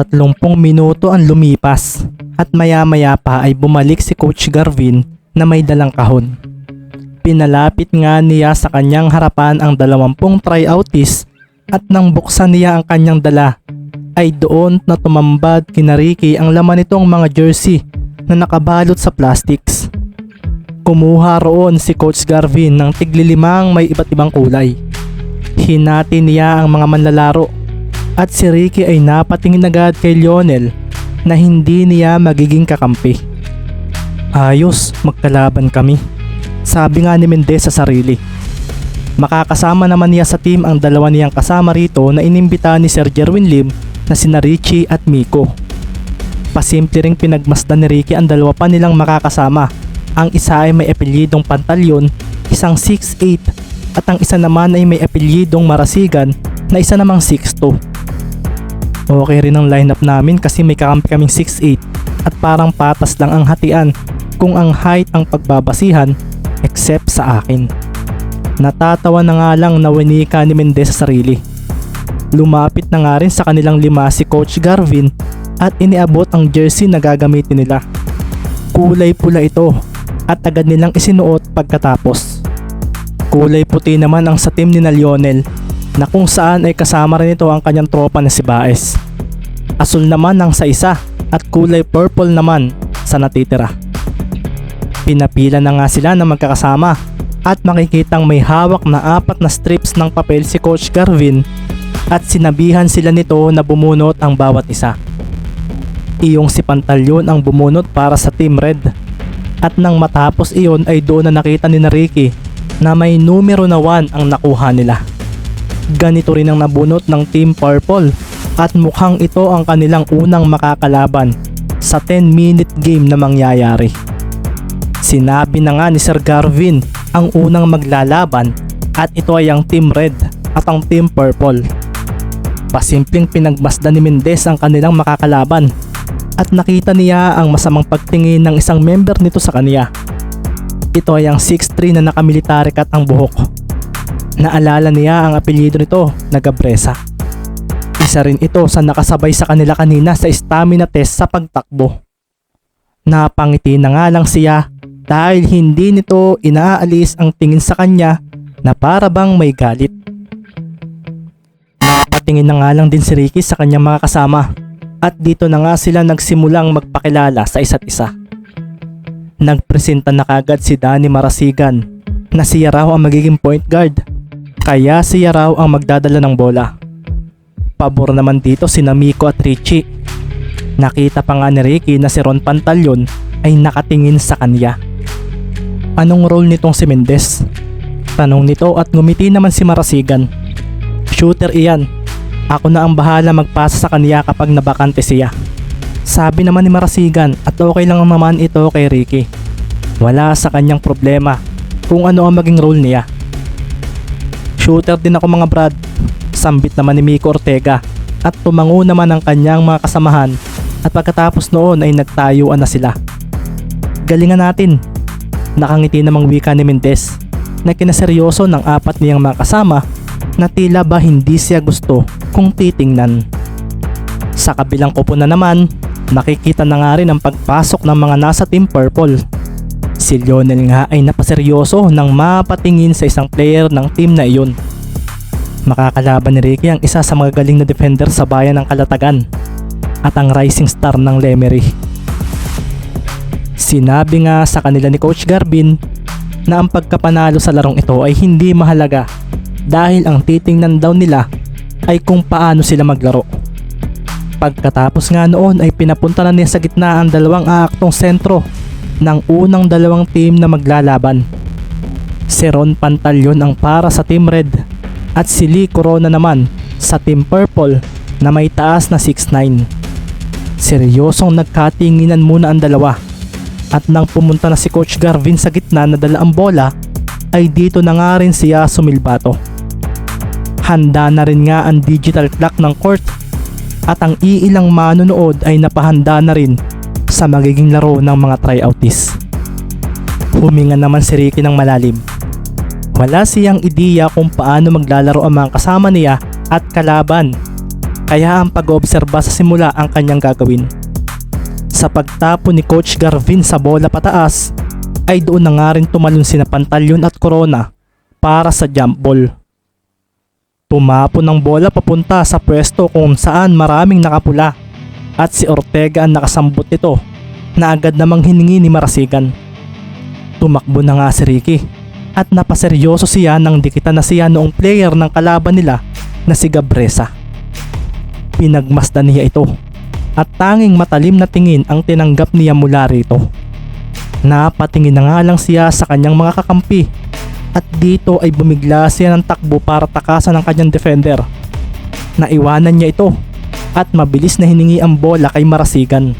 Tatlumpung minuto ang lumipas at maya-maya pa ay bumalik si Coach Garvin na may dalang kahon. Pinalapit nga niya sa kanyang harapan ang dalawampung tryouties at nang buksan niya ang kanyang dala ay doon na tumambad kina Ricky ang laman nitong mga jersey na nakabalot sa plastics. Kumuha roon si Coach Garvin ng tiglilimang may iba't ibang kulay. Hinati niya ang mga manlalaro at si Ricky ay napatingin agad kay Lionel na hindi niya magiging kakampi. Ayos, magkalaban kami. Sabi nga ni Mendez sa sarili. Makakasama naman niya sa team ang dalawa niyang kasama rito na inimbita ni Sir Jerwin Lim na sina Richie at Miko. Pasimple ring pinagmasdan ni Ricky ang dalawa pa nilang makakasama. Ang isa ay may apelyidong Pantalyon, isang 6'8 at ang isa naman ay may apelyidong Marasigan na isa namang 6'2. Okay rin ang lineup namin kasi may kakampi kaming 6'8 at parang patas lang ang hatian kung ang height ang pagbabasihan except sa akin. Natatawa na nga lang na winika ni Mendez sa sarili. Lumapit na nga rin sa kanilang lima si Coach Garvin at iniabot ang jersey na gagamitin nila. Kulay pula ito at agad nilang isinuot pagkatapos. Kulay puti naman ang sa team ni na Lionel na kung saan ay kasama rin ito ang kanyang tropa na si Baez. Asul naman ang sa isa at kulay purple naman sa natitira. Pinapila na nga sila na magkakasama at makikitang may hawak na apat na strips ng papel si Coach Garvin at sinabihan sila nito na bumunot ang bawat isa. Iyong si Pantalyon ang bumunot para sa Team Red at nang matapos iyon ay doon na nakita ni Ricky na may numero na 1 ang nakuha nila. Ganito rin ang nabunot ng Team Purple at mukhang ito ang kanilang unang makakalaban sa 10 minute game na mangyayari. Sinabi na nga ni Sir Garvin ang unang maglalaban at ito ay ang Team Red at ang Team Purple. Pasimpleng pinagmasdan ni Mendez ang kanilang makakalaban at nakita niya ang masamang pagtingin ng isang member nito sa kanya. Ito ay ang 6'3 na nakamilitary cut ang buhok. Naalala niya ang apelyido nito na Gabresa. Isa rin ito sa nakasabay sa kanila kanina sa stamina test sa pagtakbo. Napangiti na nga lang siya dahil hindi nito inaalis ang tingin sa kanya na para bang may galit. Napatingin na nga lang din si Ricky sa kanyang mga kasama at dito na nga sila nagsimulang magpakilala sa isa't isa. Nagpresenta na kagad si Danny Marasigan na siya raw ang magiging point guard kaya siya raw ang magdadala ng bola. Pabor naman dito si Namiko at Richie. Nakita pa nga ni Ricky na si Ron Pantalyon ay nakatingin sa kanya. Anong role nitong si Mendez? Tanong nito at ngumiti naman si Marasigan. Shooter iyan. Ako na ang bahala magpasa sa kanya kapag nabakante siya. Sabi naman ni Marasigan at okay lang naman ito kay Ricky. Wala sa kanyang problema kung ano ang maging role niya. Shooter din ako mga brad. Sambit naman ni Miko Ortega at tumango naman ang kanyang mga kasamahan at pagkatapos noon ay nagtayuan na sila. Galingan natin. Nakangiti namang wika ni Mendez na kinaseryoso ng apat niyang mga kasama na tila ba hindi siya gusto kung titingnan. Sa kabilang upo na naman, makikita na nga rin ang pagpasok ng mga nasa Team Purple. Si Lionel nga ay napaseryoso nang mapatingin sa isang player ng team na iyon. Makakalaban ni Ricky ang isa sa mga galing na defender sa bayan ng Kalatagan at ang rising star ng Lemery. Sinabi nga sa kanila ni Coach Garbin na ang pagkapanalo sa larong ito ay hindi mahalaga dahil ang titingnan daw nila ay kung paano sila maglaro. Pagkatapos nga noon ay pinapunta na niya sa gitna ang dalawang aaktong sentro ng unang dalawang team na maglalaban. Si Ron Pantalyon ang para sa Team Red at si Lee Corona naman sa Team Purple na may taas na 6'9". Seryosong nagkatinginan muna ang dalawa at nang pumunta na si Coach Garvin sa gitna na dala ang bola ay dito na nga rin siya sumilbato. Handa na rin nga ang digital clock ng court at ang iilang manonood ay napahanda na rin sa magiging laro ng mga tryouties. Huminga naman si Ricky ng malalim. Wala siyang ideya kung paano maglalaro ang mga kasama niya at kalaban. Kaya ang pag-oobserba sa simula ang kanyang gagawin. Sa pagtapo ni Coach Garvin sa bola pataas, ay doon na nga rin tumalon sina Pantalyon at Corona para sa jump ball. Tumapo ng bola papunta sa pwesto kung saan maraming nakapula at si Ortega ang nakasambot nito na agad namang hiningi ni Marasigan. Tumakbo na nga si Ricky at napaseryoso siya nang dikitan na siya noong player ng kalaban nila na si Gabresa. Pinagmasdan niya ito at tanging matalim na tingin ang tinanggap niya mula rito. Napatingin na nga lang siya sa kanyang mga kakampi at dito ay bumigla siya ng takbo para takasan ng kanyang defender. Naiwanan niya ito at mabilis na hiningi ang bola kay Marasigan.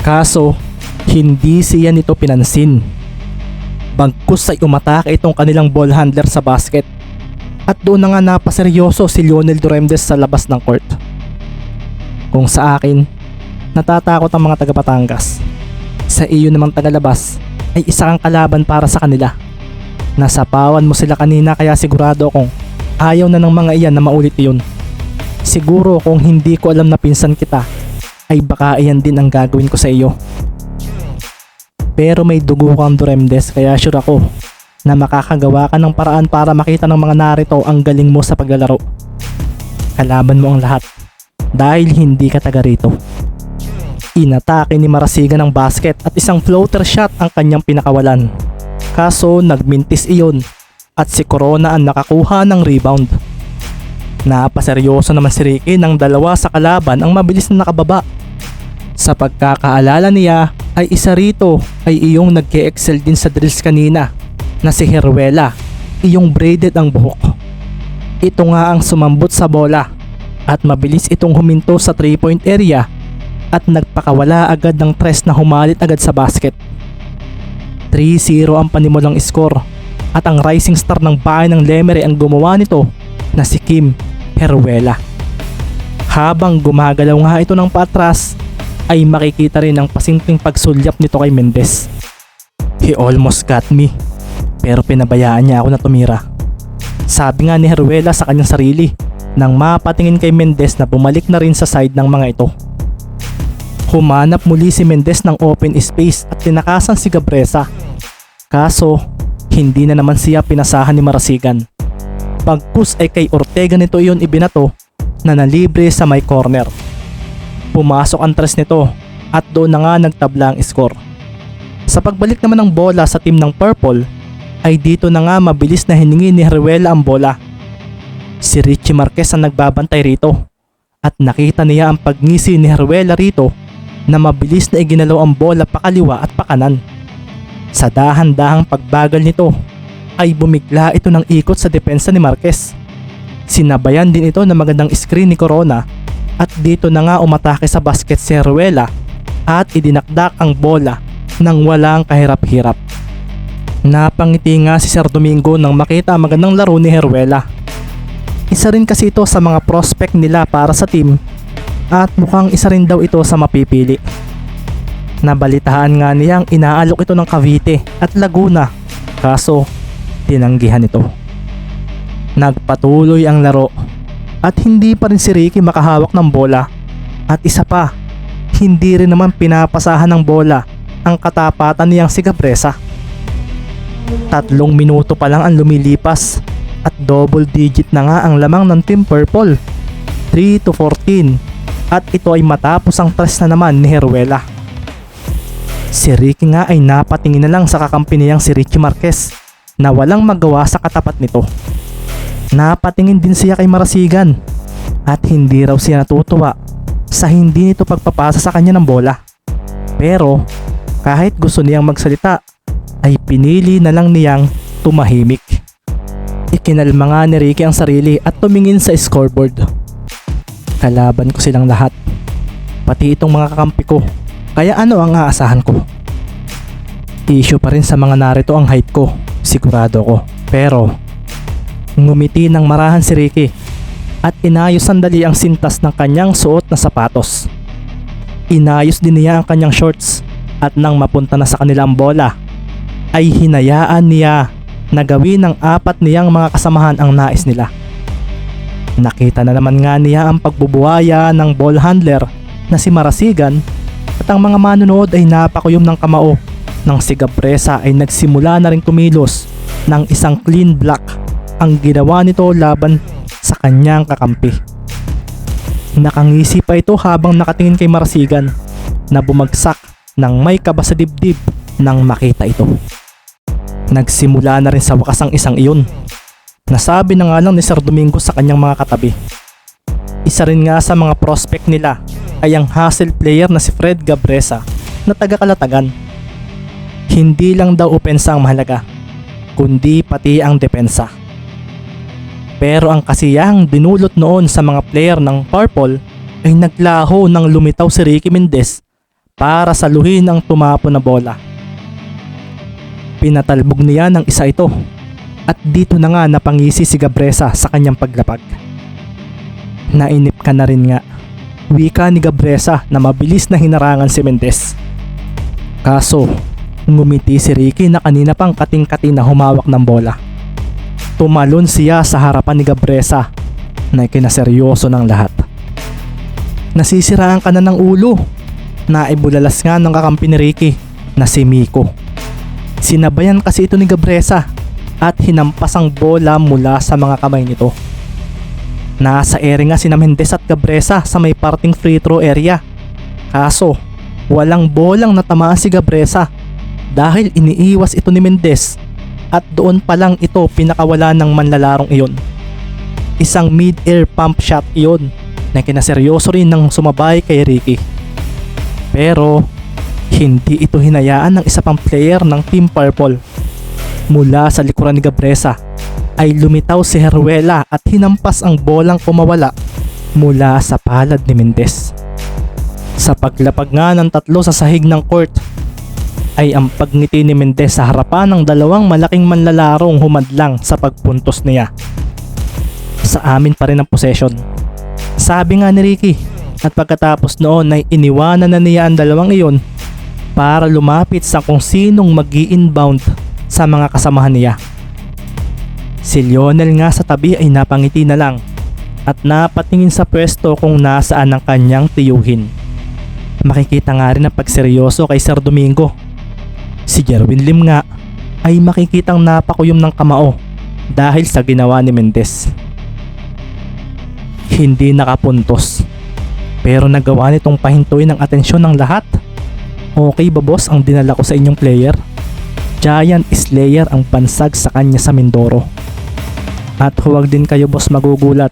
Kaso, hindi siya nito pinansin. Bagkus ay umatake itong kanilang ball handler sa basket. At doon na nga napaseryoso si Lionel Duremdes sa labas ng court. Kung sa akin, natatakot ang mga taga Batangas. Sa iyo namang tagalabas ay isa kang kalaban para sa kanila. Nasapawan mo sila kanina kaya sigurado kong ayaw na ng mga iyan na maulit iyon. Siguro kung hindi ko alam na pinsan kita, ay baka iyan din ang gagawin ko sa iyo. Pero may dugo kang Duremdes kaya sure ako na makakagawa ka ng paraan para makita ng mga narito ang galing mo sa paglalaro. Kalaban mo ang lahat dahil hindi ka taga rito. Inatake ni Marasigan ng basket at isang floater shot ang kanyang pinakawalan. Kaso nagmintis iyon at si Corona ang nakakuha ng rebound. Napaseryoso naman si Ricky ng dalawa sa kalaban ang mabilis na nakababa. Sa pagkakaalala niya ay isa rito ay iyong nag-excel din sa drills kanina na si Heruela, iyong braided ang buhok. Ito nga ang sumambot sa bola at mabilis itong huminto sa 3 point area at nagpakawala agad ng tres na humalit agad sa basket. 3-0 ang panimulang score at ang rising star ng bahay ng Lemery ang gumawa nito na si Kim Heruela. Habang gumagalaw nga ito ng patras ay makikita rin ang pasimpleng pagsulyap nito kay Mendez. He almost got me pero pinabayaan niya ako na tumira. Sabi nga ni Heruela sa kanyang sarili nang mapatingin kay Mendez na bumalik na rin sa side ng mga ito. Humanap muli si Mendez ng open space at tinakasan si Gabresa. Kaso, hindi na naman siya pinasahan ni Marasigan. Pagpus ay kay Ortega nito iyon ibinato na nalibre sa may corner. Pumasok ang tres nito at doon na nga nagtabla ang score. Sa pagbalik naman ng bola sa team ng Purple, ay dito na nga mabilis na hiningi ni Heruela ang bola. Si Richie Marquez ang nagbabantay rito at nakita niya ang pagngisi ni Heruela rito na mabilis na iginalaw ang bola pakaliwa at pakanan. Sa dahan-dahang pagbagal nito ay bumigla ito ng ikot sa depensa ni Marquez. Sinabayan din ito ng magandang screen ni Corona at dito na nga umatake sa basket si Heruela at idinakdak ang bola nang walang kahirap-hirap. Napangiti nga si Sir Domingo nang makita ang magandang laro ni Heruela. Isa rin kasi ito sa mga prospect nila para sa team at mukhang isa rin daw ito sa mapipili. Nabalitaan nga niyang inaalok ito ng Cavite at Laguna kaso tinanggihan ito. Nagpatuloy ang laro at hindi pa rin si Ricky makahawak ng bola at isa pa hindi rin naman pinapasahan ng bola ang katapatan niyang si Gabresa. Tatlong minuto pa lang ang lumilipas at double digit na nga ang lamang ng Team Purple. 3 to 14 at ito ay matapos ang tres na naman ni Heruela. Si Ricky nga ay napatingin na lang sa kakampi niyang si Richie Marquez na walang magawa sa katapat nito. Napatingin din siya kay Marasigan at hindi raw siya natutuwa sa hindi nito pagpapasa sa kanya ng bola. Pero kahit gusto niyang magsalita ay pinili na lang niyang tumahimik. Ikinalma nga ni Ricky ang sarili at tumingin sa scoreboard. Kalaban ko silang lahat. Pati itong mga kakampi ko. Kaya ano ang aasahan ko? Issue pa rin sa mga narito ang height ko. Sigurado ko. Pero, ngumiti ng marahan si Ricky at inayos sandali ang sintas ng kanyang suot na sapatos. Inayos din niya ang kanyang shorts at nang mapunta na sa kanilang bola, ay hinayaan niya na gawin ng apat niyang mga kasamahan ang nais nila. Nakita na naman nga niya ang pagbubuhaya ng ball handler na si Marasigan at ang mga manonood ay napakuyom ng kamao nang si Gabresa ay nagsimula na rin kumilos ng isang clean block ang ginawa nito laban sa kanyang kakampi. Nakangisi pa ito habang nakatingin kay Marasigan na bumagsak ng may kaba sa dibdib nang makita ito. Nagsimula na rin sa wakas ang isang iyon. Nasabi na nga lang ni Sir Domingo sa kanyang mga katabi. Isa rin nga sa mga prospect nila ay ang hustle player na si Fred Gabresa na taga-kalatagan. Hindi lang daw opensa ang mahalaga, kundi pati ang depensa. Pero ang kasiyahang dinulot noon sa mga player ng Purple ay naglaho nang lumitaw si Ricky Mendez para saluhin ang tumapo na bola. Pinatalbog niya ng isa ito at dito na nga napangisi si Gabresa sa kanyang paglapag. Nainip ka na rin nga. Wika ni Gabresa na mabilis na hinarangan si Mendez. Kaso, ngumiti si Ricky na kanina pang kating-kati na humawak ng bola. Tumalon siya sa harapan ni Gabresa na kinaseryoso ng lahat. Nasisiraan ka na ng ulo. Naibulalas nga ng kakampi ni Ricky na si Miko. Sinabayan kasi ito ni Gabresa at hinampas ang bola mula sa mga kamay nito. Nasa ere nga si Mendes at Gabresa sa may parting free throw area. Kaso, walang bolang natamaan si Gabresa dahil iniiwas ito ni Mendes at doon pa lang ito pinakawala ng manlalarong iyon. Isang mid-air pump shot iyon na kinaseryoso rin ng sumabay kay Ricky. Pero hindi ito hinayaan ng isa pang player ng Team Purple. Mula sa likuran ni Gabresa ay lumitaw si Heruela at hinampas ang bolang kumawala mula sa palad ni Mendez. Sa paglapag nga ng tatlo sa sahig ng court ay ang pagngiti ni Mendez sa harapan ng dalawang malaking manlalarong humadlang sa pagpuntos niya. Sa amin pa rin ang possession. Sabi nga ni Ricky at pagkatapos noon ay iniwanan na niya ang dalawang iyon para lumapit sa kung sinong mag inbound sa mga kasamahan niya. Si Lionel nga sa tabi ay napangiti na lang at napatingin sa pwesto kung nasaan ang kanyang tiyuhin. Makikita nga rin ang pagseryoso kay Sir Domingo. Si Jerwin Lim nga ay makikitang napakuyom ng kamao dahil sa ginawa ni Mendez. Hindi nakapuntos pero nagawa nitong pahintuin ang atensyon ng lahat. Okay ba boss ang dinala ko sa inyong player? Giant Slayer ang pansag sa kanya sa Mindoro. At huwag din kayo boss magugulat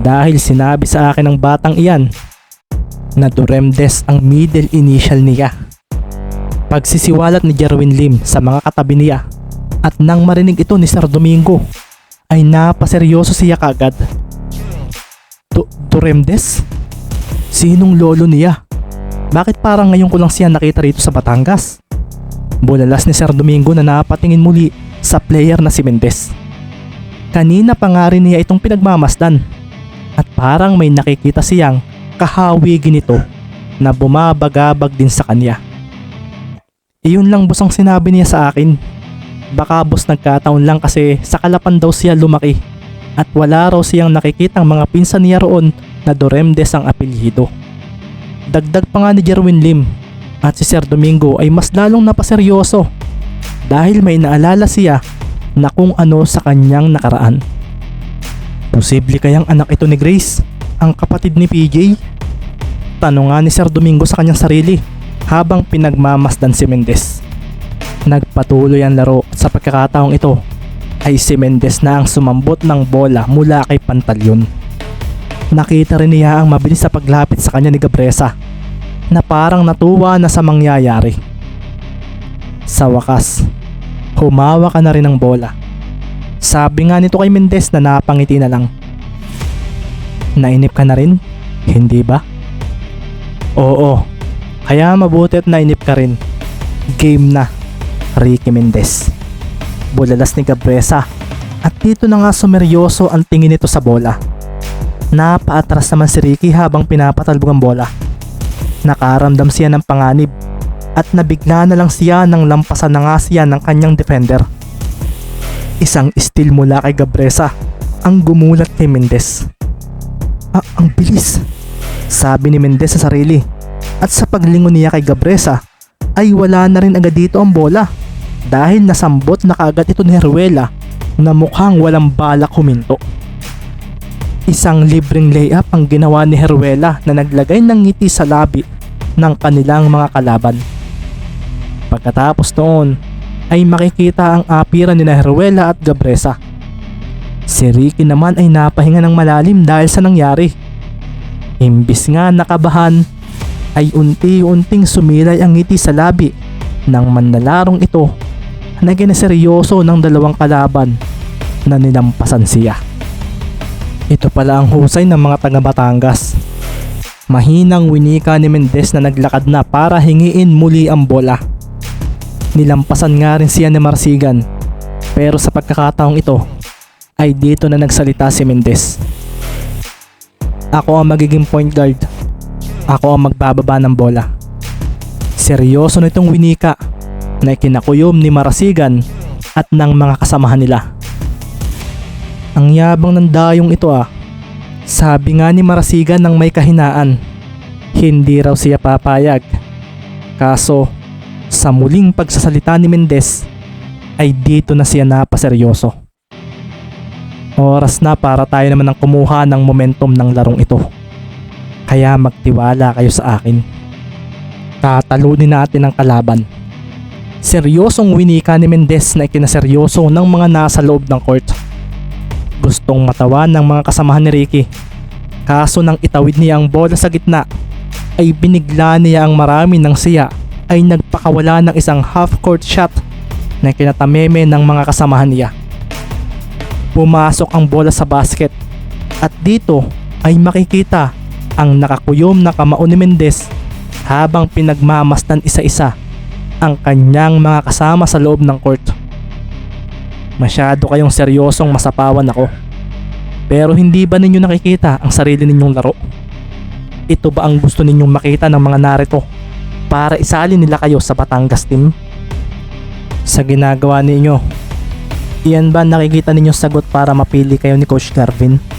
dahil sinabi sa akin ng batang iyan na Duremdes ang middle initial niya. Pagsisiwalat ni Jerwin Lim sa mga katabi niya at nang marinig ito ni Sir Domingo ay napaseryoso siya kagad. Du Duremdes? Sinong lolo niya? Bakit parang ngayon ko lang siya nakita rito sa Batangas? Bulalas ni Sir Domingo na napatingin muli sa player na si Mendez. Kanina pa nga rin niya itong pinagmamasdan at parang may nakikita siyang kahawigin ito na bumabagabag din sa kanya. Iyon lang boss ang sinabi niya sa akin. Baka boss nagkataon lang kasi sa kalapan daw siya lumaki at wala raw siyang nakikitang mga pinsan niya roon na Doremdes ang apelyido. Dagdag pa nga ni Jerwin Lim at si Sir Domingo ay mas lalong napaseryoso dahil may naalala siya na kung ano sa kanyang nakaraan. Posible kayang anak ito ni Grace, ang kapatid ni PJ? Tanong nga ni Sir Domingo sa kanyang sarili habang pinagmamasdan si Mendez. Nagpatuloy ang laro sa pagkakataong ito ay si Mendez na ang sumambot ng bola mula kay Pantalyon. Nakita rin niya ang mabilis sa paglapit sa kanya ni Gabresa na parang natuwa na sa mangyayari. Sa wakas, humawa ka na rin ng bola. Sabi nga nito kay Mendez na napangiti na lang. Nainip ka na rin? Hindi ba? Oo, kaya mabuti at nainip ka rin. Game na, Ricky Mendez. Bulalas ni Gabresa at dito na nga sumeryoso ang tingin nito sa bola. Napaatras naman si Ricky habang pinapatalbog ang bola. Nakaramdam siya ng panganib at nabigla na lang siya nang lampasan na nga siya ng kanyang defender. Isang steal mula kay Gabresa ang gumulat kay Mendez. Ah, ang bilis. Sabi ni Mendez sa sarili. At sa paglingon niya kay Gabresa, ay wala na rin agad dito ang bola. Dahil nasambot na kaagad ito ni Heruela na mukhang walang balak huminto. Isang libreng layup ang ginawa ni Heruela na naglagay ng ngiti sa labi ng kanilang mga kalaban. Pagkatapos noon ay makikita ang apiran ni Heruela at Gabresa. Si Ricky naman ay napahinga ng malalim dahil sa nangyari. Imbis nga nakabahan ay unti-unting sumilay ang ngiti sa labi ng manlalarong ito na ginaseryoso ng dalawang kalaban na nilampasan siya. Ito pala ang husay ng mga taga Batangas. Mahinang winika ni Mendez na naglakad na para hingiin muli ang bola. Nilampasan nga rin siya ni Marsigan pero sa pagkakataong ito ay dito na nagsalita si Mendez. Ako ang magiging point guard. Ako ang magbababa ng bola. Seryoso na itong winika na kinakuyom ni Marasigan at ng mga kasamahan nila. Ang yabang ng dayong ito ah. Sabi nga ni Marasigan ng may kahinaan, hindi raw siya papayag. Kaso, sa muling pagsasalita ni Mendez, ay dito na siya napaseryoso. Oras na para tayo naman ang kumuha ng momentum ng larong ito. Kaya magtiwala kayo sa akin. Tatalunin natin ang kalaban. Seryosong winika ni Mendez na ikinaseryoso ng mga nasa loob ng court. Gustong matawan ng mga kasamahan ni Ricky. Kaso nang itawid niya ang bola sa gitna, ay binigla niya ang marami ng siya ay nagpakawala ng isang half-court shot na kinatameme ng mga kasamahan niya. Pumasok ang bola sa basket at dito ay makikita ang nakakuyom na kamao ni Mendez habang pinagmamastan isa-isa ang kanyang mga kasama sa loob ng court. Masyado kayong seryosong masapawan ako. Pero hindi ba ninyo nakikita ang sarili ninyong laro? Ito ba ang gusto ninyong makita ng mga narito para isalin nila kayo sa Batangas team? Sa ginagawa ninyo, iyan ba nakikita ninyong sagot para mapili kayo ni Coach Garvin?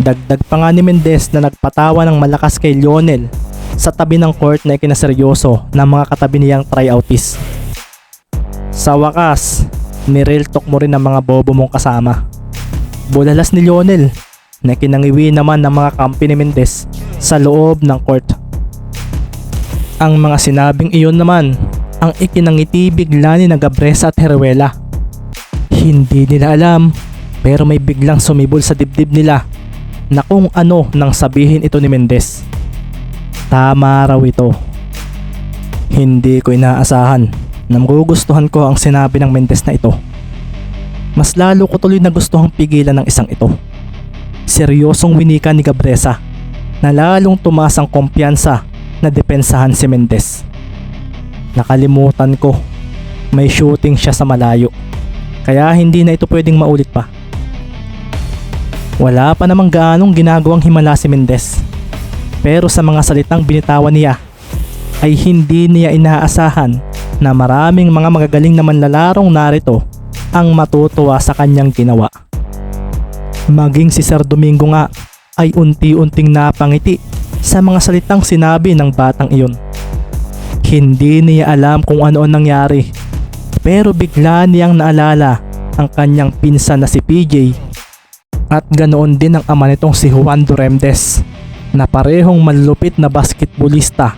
Dagdag pa nga ni Mendez na nagpatawa ng malakas kay Lionel sa tabi ng court na ikinaseryoso ng mga katabi niyang tryouties. Sa wakas, nireal talk mo rin ang mga bobo mong kasama. Bulalas ni Lionel na kinangiwi naman ng mga kampi ni Mendez sa loob ng court. Ang mga sinabing iyon naman ang ikinangiti bigla ni Gabresa at Heruela. Hindi nila alam pero may biglang sumibol sa dibdib nila na kung ano nang sabihin ito ni Mendez. Tama raw ito. Hindi ko inaasahan na magugustuhan ko ang sinabi ng Mendez na ito. Mas lalo ko tuloy na gustuhang pigilan ng isang ito. Seryosong winika ni Gabresa na lalong tumaas ang kumpiyansa na depensahan si Mendez. Nakalimutan ko, may shooting siya sa malayo. Kaya hindi na ito pwedeng maulit pa. Wala pa namang gaanong ginagawang himala si Mendez. Pero sa mga salitang binitawan niya, ay hindi niya inaasahan na maraming mga magagaling na manlalarong narito ang matutuwa sa kanyang ginawa. Maging si Sir Domingo nga ay unti-unting napangiti sa mga salitang sinabi ng batang iyon. Hindi niya alam kung ano ang nangyari pero bigla niyang naalala ang kanyang pinsan na si PJ at ganoon din ang ama nitong si Juan Duremdes na parehong malupit na basketballista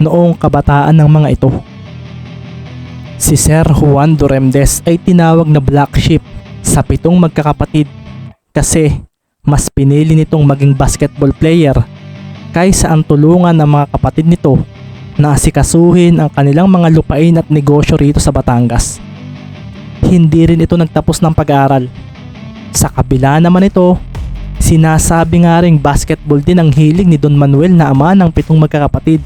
noong kabataan ng mga ito. Si Sir Juan Duremdes ay tinawag na black sheep sa pitong magkakapatid kasi mas pinili nitong maging basketball player kaysa ang tulungan ng mga kapatid nito na asikasuhin ang kanilang mga lupain at negosyo rito sa Batangas. Hindi rin ito nagtapos ng pag-aaral. Sa kabila naman ito, sinasabi nga ring basketball din ang hilig ni Don Manuel na ama ng pitong magkakapatid.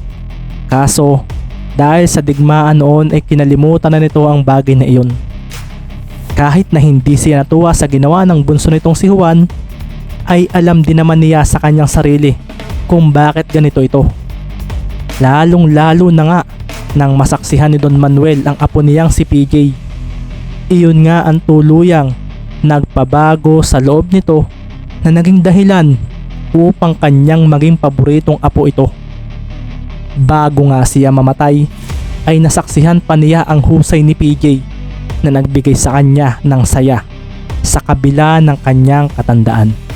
Kaso, dahil sa digmaan noon ay kinalimutan na nito ang bagay na iyon. Kahit na hindi siya natuwa sa ginawa ng bunso nitong si Juan, ay alam din naman niya sa kanyang sarili kung bakit ganito ito. Lalong lalo na nga nang masaksihan ni Don Manuel ang apo niyang si PJ. Iyon nga ang tuluyang nagpabago sa loob nito na naging dahilan upang kanyang maging paboritong apo ito. Bago nga siya mamatay, ay nasaksihan pa niya ang husay ni PJ na nagbigay sa kanya ng saya sa kabila ng kanyang katandaan.